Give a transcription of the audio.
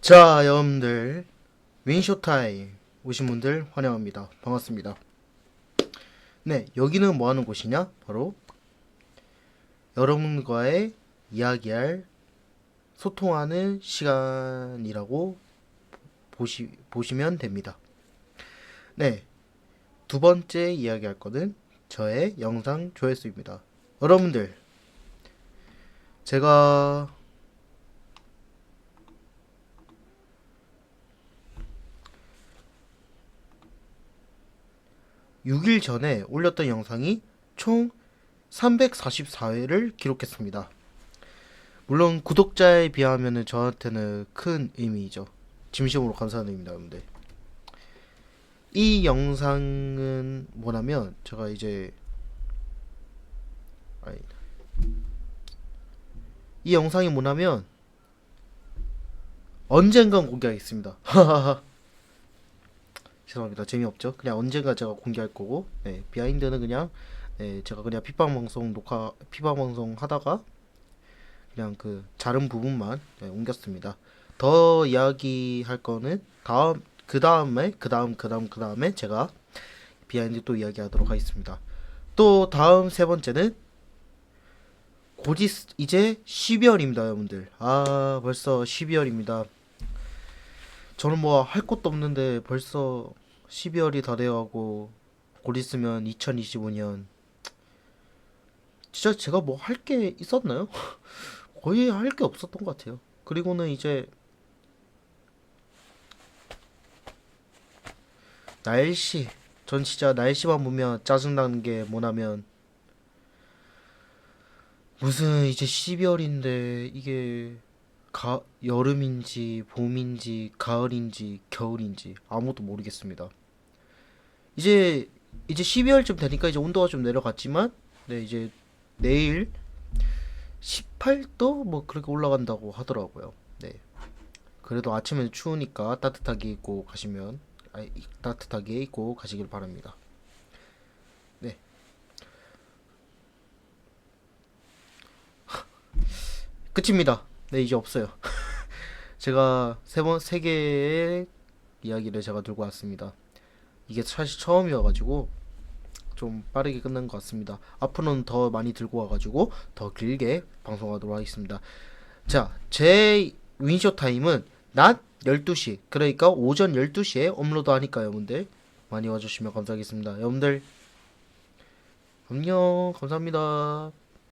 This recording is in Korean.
자, 여러분들 윈쇼타임 오신 분들 환영합니다. 반갑습니다. 네, 여기는 뭐 하는 곳이냐? 바로 여러분과의 이야기할 소통하는 시간이라고 보시, 보시면 됩니다. 네, 두 번째 이야기할 거는 저의 영상 조회수입니다. 여러분들, 제가 6일 전에 올렸던 영상이 총 344회를 기록했습니다. 물론 구독자에 비하면 저한테는 큰 의미이죠. 진심으로 감사하는 의미입니다, 여러분들. 이 영상은 뭐냐면 제가 이제 이 영상이 뭐냐면 언젠간 공개하겠습니다. 죄송합니다. 재미없죠? 그냥 언젠가 제가 공개할 거고, 네, 비하인드는 그냥, 네, 제가 그냥 피방 방송 녹화, 피방 방송 하다가, 그냥 그, 자른 부분만, 네, 옮겼습니다. 더 이야기할 거는, 다음, 그 다음에, 그 다음, 그 다음, 그 다음에 제가 비하인드 또 이야기하도록 하겠습니다. 또 다음 세 번째는, 곧 있, 이제 12월입니다, 여러분들. 아, 벌써 12월입니다. 저는 뭐 할 것도 없는데 벌써 12월이 다 돼가고 곧 있으면 2025년 진짜 제가 뭐 할 게 있었나요? 거의 할 게 없었던 것 같아요. 그리고는 이제 날씨 전 진짜 날씨만 보면 짜증나는 게 뭐냐면 무슨 이제 12월인데 이게 가, 여름인지 봄인지 가을인지 겨울인지 아무것도 모르겠습니다. 이제 이제 12월쯤 되니까 이제 온도가 좀 내려갔지만 네 이제 내일 18도 뭐 그렇게 올라간다고 하더라고요. 네. 그래도 아침에 추우니까 따뜻하게 입고 가시면 아, 따뜻하게 입고 가시길 바랍니다. 네. 끝입니다. 네, 이제 없어요. 제가 세 번, 세 개의 이야기를 제가 들고 왔습니다. 이게 사실 처음이어가지고 좀 빠르게 끝난 것 같습니다. 앞으로는 더 많이 들고 와가지고 더 길게 방송하도록 하겠습니다. 자, 제 윈쇼 타임은 낮 12시, 그러니까 오전 12시에 업로드 하니까 여러분들 많이 와주시면 감사하겠습니다. 여러분들, 안녕, 감사합니다.